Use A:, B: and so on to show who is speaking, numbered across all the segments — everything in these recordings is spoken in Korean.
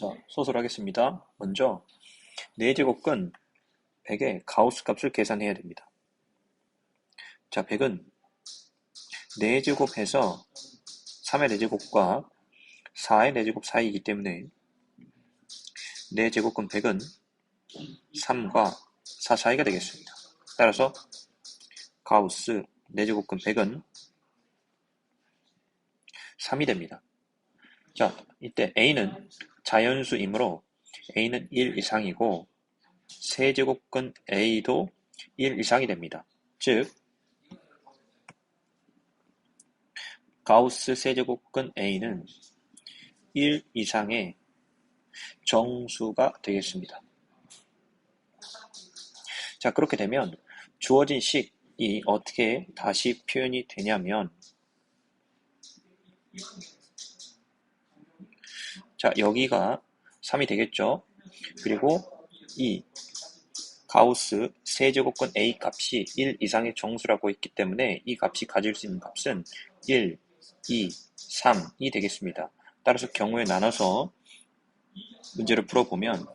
A: 자, 소설하겠습니다. 먼저 4제곱근 100의 가우스 값을 계산해야 됩니다. 자, 100은 4제곱해서 3의 4제곱과 4의 4제곱 사이이기 때문에 4제곱근 100은 3과 4 사이가 되겠습니다. 따라서 가우스 4제곱근 100은 3이 됩니다. 자, 이때 A는 자연수이므로 A는 1 이상이고 세제곱근 A도 1 이상이 됩니다. 즉 가우스 세제곱근 A는 1 이상의 정수가 되겠습니다. 자 그렇게 되면 주어진 식이 어떻게 다시 표현이 되냐면 자, 여기가 3이 되겠죠. 그리고 이 가우스 세제곱근 A 값이 1 이상의 정수라고 했기 때문에 이 값이 가질 수 있는 값은 1, 2, 3이 되겠습니다. 따라서 경우에 나눠서 문제를 풀어보면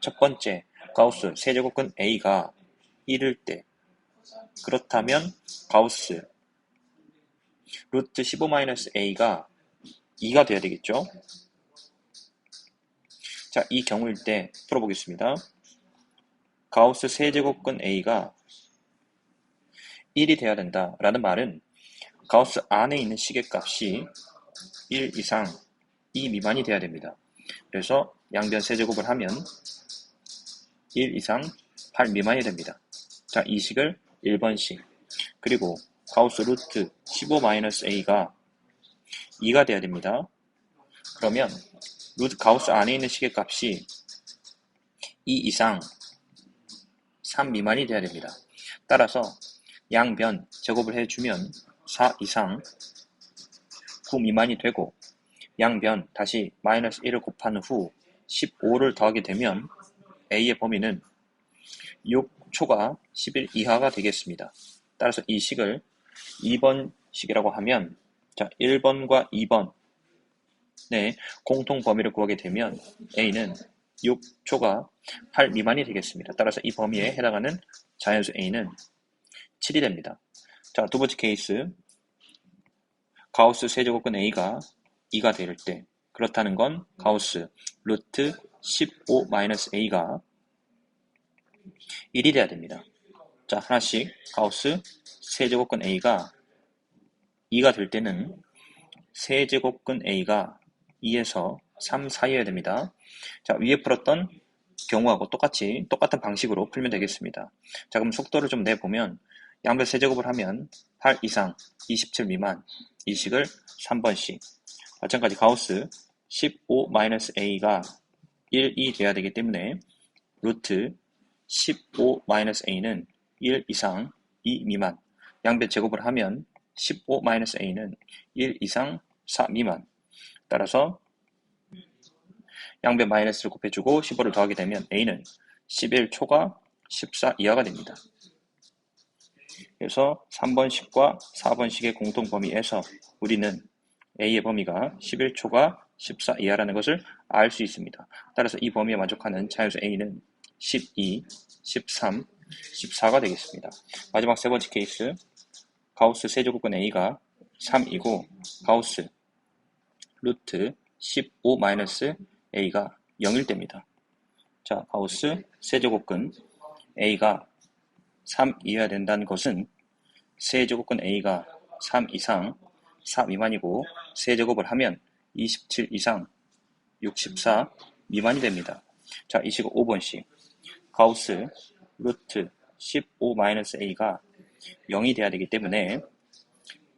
A: 첫 번째 가우스 세제곱근 A가 1일 때 그렇다면 가우스 루트 15-A가 2가 돼야 되겠죠. 자, 이 경우일 때 풀어보겠습니다. 가우스 세제곱근 A가 1이 돼야 된다라는 말은 가우스 안에 있는 시계값이 1 이상 2 미만이 돼야 됩니다. 그래서 양변 세제곱을 하면 1 이상 8 미만이 됩니다. 자, 이 식을 1번식 그리고 가우스 루트 15-a가 2가 돼야 됩니다. 그러면 루트 가우스 안에 있는 식의 값이 2 이상 3 미만이 돼야 됩니다. 따라서 양변 제곱을 해주면 4 이상 9 미만이 되고 양변 다시 마이너스 1을 곱한 후 15를 더하게 되면 A의 범위는 6초가 11 이하가 되겠습니다. 따라서 이 식을 2번 식이라고 하면 자 1번과 2번 네, 공통 범위를 구하게 되면 A는 6초가 8 미만이 되겠습니다. 따라서 이 범위에 해당하는 자연수 A는 7이 됩니다. 자, 두 번째 케이스. 가우스 세제곱근 A가 2가 될 때, 그렇다는 건 가우스 루트 15-A가 1이 돼야 됩니다. 자, 하나씩 가우스 세제곱근 A가 2가 될 때는 세제곱근 A가 2에서 3 사이여야 됩니다. 자, 위에 풀었던 경우하고 똑같이 똑같은 방식으로 풀면 되겠습니다. 자, 그럼 속도를 좀 내보면 양변 세제곱을 하면 8 이상 27 미만 이 식을 3번씩 마찬가지 가우스 15-a가 1이 돼야 되기 때문에 루트 15-a는 1 이상 2 미만 양변 제곱을 하면 15-a는 1 이상 4 미만 따라서 양변 마이너스를 곱해주고 15를 더하게 되면 a는 11초가 14 이하가 됩니다. 그래서 3번식과 4번식의 공통 범위에서 우리는 a의 범위가 11초가 14 이하라는 것을 알 수 있습니다. 따라서 이 범위에 만족하는 자연수 a는 12, 13, 14가 되겠습니다. 마지막 세 번째 케이스 가우스 세제곱근 a가 3이고 가우스 루트 15-a가 0일 때입니다. 자, 가우스 세제곱근 a가 3 이어야 된다는 것은 세제곱근 a가 3 이상 4 미만이고 세제곱을 하면 27 이상 64 미만이 됩니다. 자, 이 식은 5번씩 가우스 루트 15-a가 0이 돼야 되기 때문에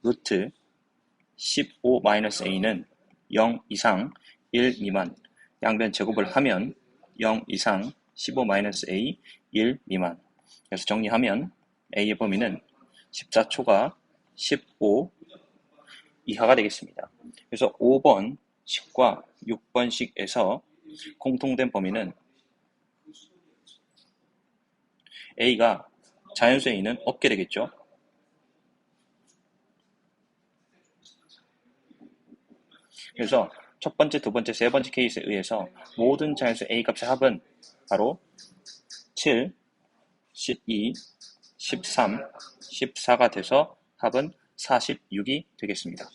A: 루트 15-a는 0 이상 1 미만 양변 제곱을 하면 0 이상 15-a 1 미만 그래서 정리하면 a의 범위는 14초가 15 이하가 되겠습니다. 그래서 5번 식과 6번 식에서 공통된 범위는 a가 자연수 a는 없게 되겠죠. 그래서 첫 번째, 두 번째, 세 번째 케이스에 의해서 모든 자연수 A 값의 합은 바로 7, 12, 13, 14가 돼서 합은 46이 되겠습니다.